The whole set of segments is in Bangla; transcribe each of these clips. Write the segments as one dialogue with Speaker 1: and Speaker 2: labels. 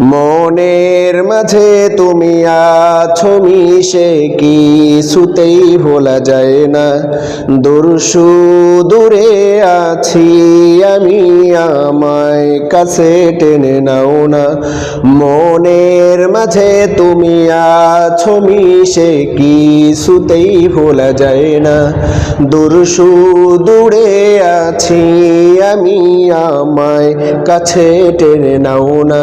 Speaker 1: মনের মাঝে তুমি আছো, মিশে কি সুতেই ভোলা যায় না। দূরসু দূরে আছি আমি, আমায় কাছে টেনে নাও না। মনের মাঝে তুমি আছো, মিশে কি সুতেই ভোলা যায় না। দূরসু দূরে আছি আমি, আমায় কাছে টেনে নাও না।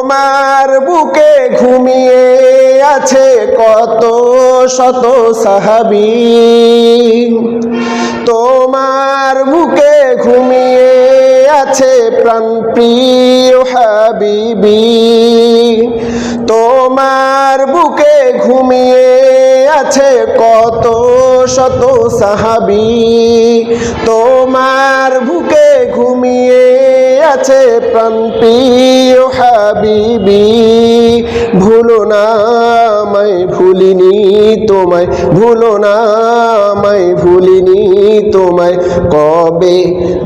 Speaker 1: তোমার বুকে ঘুমিয়ে আছে কত শত সাহাবি। তোমার বুকে ঘুমিয়ে আছে প্রাণ প্রিয় হাবিবি। তোমার বুকে ঘুমিয়ে আছে কত শত সাহাবি, তোমার বুকে ঘুমিয়ে আছে প্রাণ প্রিয় হাবিবি। ভুলো না আমায়, ভুলিনি তোমায়, ভুলো না আমায়, ভুলিনি তোমায়। কবে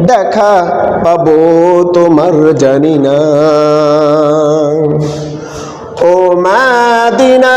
Speaker 1: দেখা পাবো তোমার জানি না। ও মাদিনা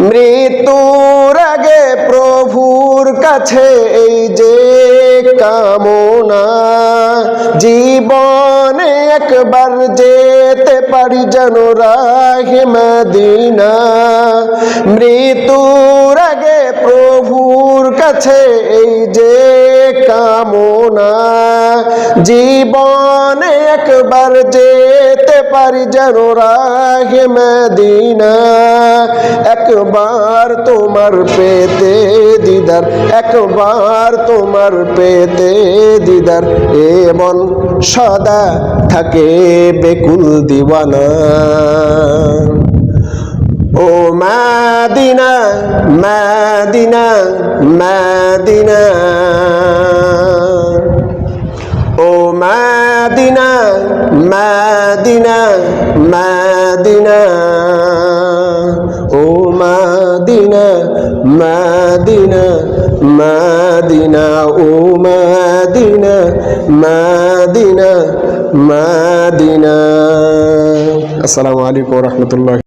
Speaker 1: মৃত্যুর আগে প্রভুর কাছে এই যে কামনা, জীবনে একবার যেতে পারি যেন রাহে মদিনা। মৃত্যুর আগে প্রভুর কাছে এই যে কামনা, জীবনে একবার যেতে পারি যেন রাহে মদিনা। একবার তোমার পেতে দিদার, একবার তোমার পেতে দিদার। এমন সদা থাকে বেকুল দিওয়ানা। ও মাদিনা মাদিনা মাদিনা। ও মাদিনা মাদিনা মাদিনা ও মাদিনা মাদিনা মাদিনা ও মাদিনা মাদিনা মাদিনা। আসসালামু আলাইকুম রহমতুল্লাহ।